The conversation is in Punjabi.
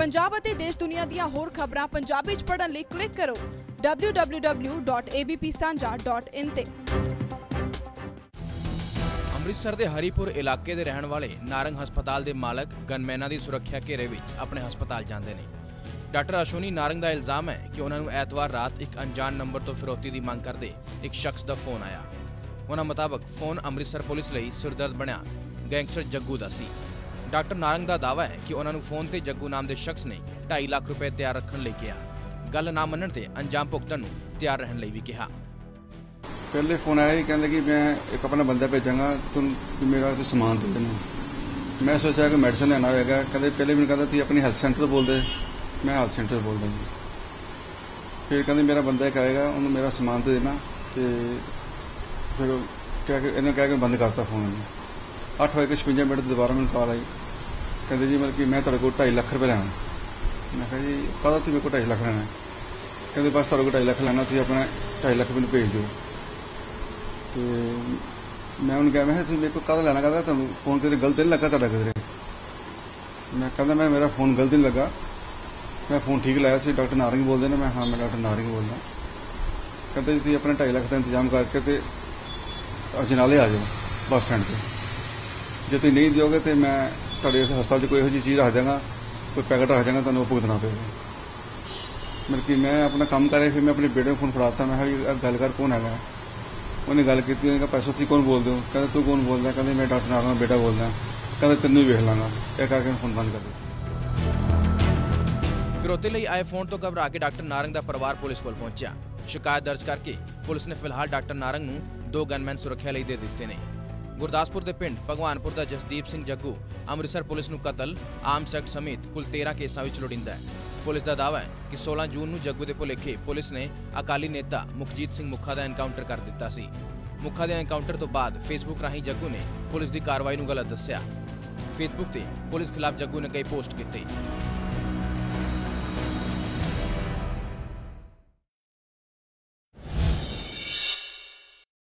ਪੰਜਾਬ ਅਤੇ ਦੇਸ਼ ਦੁਨੀਆ ਦੀਆਂ ਹੋਰ ਖਬਰਾਂ ਪੰਜਾਬੀ ਚ ਪੜ੍ਹਨ ਲਈ ਕਲਿੱਕ ਕਰੋ www.abpsanja.in ਤੇ। ਅੰਮ੍ਰਿਤਸਰ ਦੇ ਹਰੀਪੁਰ ਇਲਾਕੇ ਦੇ ਰਹਿਣ ਵਾਲੇ ਨਾਰੰਗ ਹਸਪਤਾਲ ਦੇ ਮਾਲਕ ਗਨਮੈਨਾਂ ਦੀ ਸੁਰੱਖਿਆ ਘੇਰੇ ਵਿੱਚ ਆਪਣੇ ਹਸਪਤਾਲ ਜਾਂਦੇ ਨੇ। ਡਾਕਟਰ ਅਸ਼ੋਨੀ ਨਾਰੰਗ ਦਾ ਇਲਜ਼ਾਮ ਹੈ ਕਿ ਉਹਨਾਂ ਨੂੰ ਐਤਵਾਰ ਰਾਤ ਇੱਕ ਅਣਜਾਣ ਨੰਬਰ ਤੋਂ ਫਿਰੌਤੀ ਦੀ ਮੰਗ ਕਰਦੇ ਇੱਕ ਸ਼ਖਸ ਦਾ ਫੋਨ ਆਇਆ। ਉਹਨਾਂ ਮੁਤਾਬਕ ਫੋਨ ਅੰਮ੍ਰਿਤਸਰ ਪੁਲਿਸ ਲਈ ਸਿਰਦਰਦ ਬਣਿਆ। ਗੈਂਗਸਟਰ ਜੱਗੂ ਦਾ ਸੀ। ਡਾਕਟਰ ਨਾਰੰਗ ਦਾ ਦਾਅਵਾ ਹੈ ਕਿ ਉਹਨਾਂ ਨੂੰ ਫੋਨ ਤੇ ਜੱਗੂ ਨਾਮ ਦੇ ਸ਼ਖਸ ਨੇ 2.5 ਲੱਖ ਰੁਪਏ ਤਿਆਰ ਰੱਖਣ ਲਈ ਕਿਹਾ। ਗੱਲ ਨਾ ਮੰਨਣ ਤੇ ਅੰਜਾਮ ਭੁਗਤਣ ਨੂੰ ਤਿਆਰ ਰਹਿਣ ਲਈ ਵੀ ਕਿਹਾ। ਪਹਿਲੇ ਫੋਨ ਆਇਆ ਸੀ, ਕਹਿੰਦੇ ਕਿ ਮੈਂ ਇੱਕ ਆਪਣਾ ਬੰਦਾ ਭੇਜਾਂਗਾ ਤੁਮ ਮੇਰਾ ਕੋਈ ਸਮਾਨ ਦੇ ਦੇਣਾ। ਮੈਂ ਸੋਚਿਆ ਕਿ ਮੈਡੀਸਨ ਲੈਣਾ ਹੋਵੇਗਾ ਕਹਿੰਦੇ ਪਹਿਲੇ ਮੈਨੂੰ ਕਹਿੰਦਾ, ਤੁਸੀਂ ਆਪਣੀ ਹੈਲਥ ਸੈਂਟਰ ਬੋਲਦੇ ਮੈਂ ਹੈਲਥ ਸੈਂਟਰ ਬੋਲਦਾ ਜੀ। ਫਿਰ ਕਹਿੰਦੇ, ਮੇਰਾ ਬੰਦਾ ਇੱਕ ਆਏਗਾ, ਉਹਨੂੰ ਮੇਰਾ ਸਮਾਨ ਤੇ ਦੇਣਾ ਤੇ ਫਿਰ ਕਹਿ ਕੇ, ਇਹਨੇ ਕਹਿ ਕੇ ਬੰਦ ਕਰਤਾ ਫੋਨ ਇਹਨੇ 8 ਵਜੇ ਕੇ 56 ਮਿੰਟ ਦੁਬਾਰਾ ਮੈਨੂੰ ਕਾਲ ਆਈ। ਕਹਿੰਦੇ ਜੀ ਮਤਲਬ ਕਿ ਮੈਂ ਤੁਹਾਡੇ ਕੋਲ 2.5 ਲੱਖ ਰੁਪਏ ਲੈਣਾ। ਮੈਂ ਕਿਹਾ ਜੀ, ਕਾਹਦਾ ਤੁਸੀਂ ਮੇਰੇ ਕੋਲ 2.5 ਲੱਖ ਲੈਣਾ ਕਹਿੰਦੇ ਬਸ ਤੁਹਾਡੇ ਕੋਲ 2.5 ਲੱਖ ਲੈਣਾ, ਤੁਸੀਂ ਆਪਣਾ 2.5 ਲੱਖ ਮੈਨੂੰ ਭੇਜ ਦਿਓ। ਤੇ ਮੈਂ ਉਹਨੂੰ ਕਿਹਾ, ਮੈਂ ਕਿਹਾ, ਤੁਸੀਂ ਮੇਰੇ ਕੋਲ ਕਾਹਦਾ ਲੈਣਾ, ਕਹਿੰਦਾ ਤੁਹਾਨੂੰ ਫੋਨ ਕਿਤੇ ਗਲਤ ਨਹੀਂ ਲੱਗਾ ਤੁਹਾਡਾ ਕਿਤੇ ਮੈਂ ਕਹਿੰਦਾ, ਮੈਂ, ਮੇਰਾ ਫੋਨ ਗਲਤ ਨਹੀਂ ਲੱਗਾ। ਮੈਂ ਫੋਨ ਠੀਕ ਲਾਇਆ ਸੀ, ਡਾਕਟਰ ਨਾਰੰਗ ਬੋਲਦੇ ਨੇ, ਮੈਂ ਹਾਂ, ਮੈਂ ਡਾਕਟਰ ਨਾਰੰਗ ਬੋਲਦਾ। ਕਹਿੰਦਾ ਜੀ, ਤੁਸੀਂ ਆਪਣਾ 2.5 ਲੱਖ ਦਾ ਇੰਤਜ਼ਾਮ ਕਰਕੇ ਤੇ ਅਜਨਾਲੇ ਆ ਜਾਓ, ਬੱਸ ਸਟੈਂਡ ਤੇ। ਜੇ ਤੁਸੀਂ ਨਹੀਂ ਦਿਓਗੇ ਤੇ ਮੈਂ ਤੁਹਾਡੇ ਹਸਪਤਾਲ 'ਚ ਕੋਈ ਇਹੋ ਜਿਹੀ ਚੀਜ਼ ਰੱਖ ਦਿਆਂਗਾ, ਕੋਈ ਪੈਕਟ ਰੱਖ ਦਿਆਂਗਾ, ਤੁਹਾਨੂੰ ਉਹ ਭੁਗਤਣਾ ਪਏਗਾ। ਮਤਲਬ ਕਿ ਮੈਂ ਆਪਣਾ ਕੰਮ ਕਰ ਰਿਹਾ ਫਿਰ ਮੈਂ ਆਪਣੇ ਬੇਟੇ ਨੂੰ ਫੋਨ ਫੜਾਤਾ, ਮੈਂ ਕਿਹਾ ਗੱਲ ਕਰ ਕੌਣ ਹੈਗਾ? ਉਹਨੇ ਗੱਲ ਕੀਤੀ, ਉਹਨੇ ਕਿਹਾ, ਪੈਸਾ ਤੁਸੀਂ ਕੌਣ ਬੋਲਦੇ ਹੋ? ਕਹਿੰਦਾ, ਤੂੰ ਕੌਣ ਬੋਲਦਾ ਕਹਿੰਦੇ, ਮੈਂ ਡਾਕਟਰ ਨਾਰਾਇਣ ਬੇਟਾ ਬੋਲਦਾ ਕਹਿੰਦਾ, ਤੈਨੂੰ ਹੀ ਵੇਖ ਲਾਂਗਾ। ਇਹ ਕਰਕੇ ਫੋਨ ਬੰਦ ਕਰ ਦਿੱਤਾ। ਫਿਰੌਤੀ ਲਈ ਆਏ ਫੋਨ ਤੋਂ ਘਬਰਾ ਕੇ ਡਾਕਟਰ ਨਾਰੰਗ ਦਾ ਪਰਿਵਾਰ ਪੁਲਿਸ ਕੋਲ ਪਹੁੰਚਿਆ। ਸ਼ਿਕਾਇਤ ਦਰਜ ਕਰਕੇ ਪੁਲਿਸ ਨੇ ਫਿਲਹਾਲ ਡਾਕਟਰ ਨਾਰੰਗ ਨੂੰ ਦੋ ਗਨਮੈਨ ਸੁਰੱਖਿਆ ਲਈ ਦੇ ਦਿੱਤੇ ਨੇ। ਗੁਰਦਾਸਪੁਰ ਦੇ ਪਿੰਡ ਭਗਵਾਨਪੁਰ ਦਾ ਜਸਦੀਪ ਸਿੰਘ ਜੱਗੂ ਅੰਮ੍ਰਿਤਸਰ ਪੁਲਿਸ ਨੂੰ ਕਤਲ, ਆਮ ਸੈਕਟ ਸਮੇਤ ਕੁੱਲ 13 ਕੇਸਾਂ ਵਿੱਚ ਲੋੜਿੰਦਾ ਹੈ। ਪੁਲਿਸ ਦਾ ਦਾਅਵਾ ਹੈ ਕਿ 16 ਜੂਨ ਨੂੰ ਜੱਗੂ ਦੇ ਭੁਲੇਖੇ ਪੁਲਿਸ ਨੇ ਅਕਾਲੀ ਨੇਤਾ ਮੁਖਜੀਤ ਸਿੰਘ ਮੁੱਖਾ ਦਾ ਐਨਕਾਊਂਟਰ ਕਰ ਦਿੱਤਾ ਸੀ। ਮੁੱਖਾ ਦੇ ਐਨਕਾਊਂਟਰ ਤੋਂ ਬਾਅਦ ਫੇਸਬੁੱਕ ਰਾਹੀਂ ਜੱਗੂ ਨੇ ਪੁਲਿਸ ਦੀ ਕਾਰਵਾਈ ਨੂੰ ਗਲਤ ਦੱਸਿਆ। ਫੇਸਬੁੱਕ ਤੇ ਪੁਲਿਸ ਖਿਲਾਫ ਜੱਗੂ ਨੇ ਕਈ ਪੋਸਟ ਕੀਤੇ।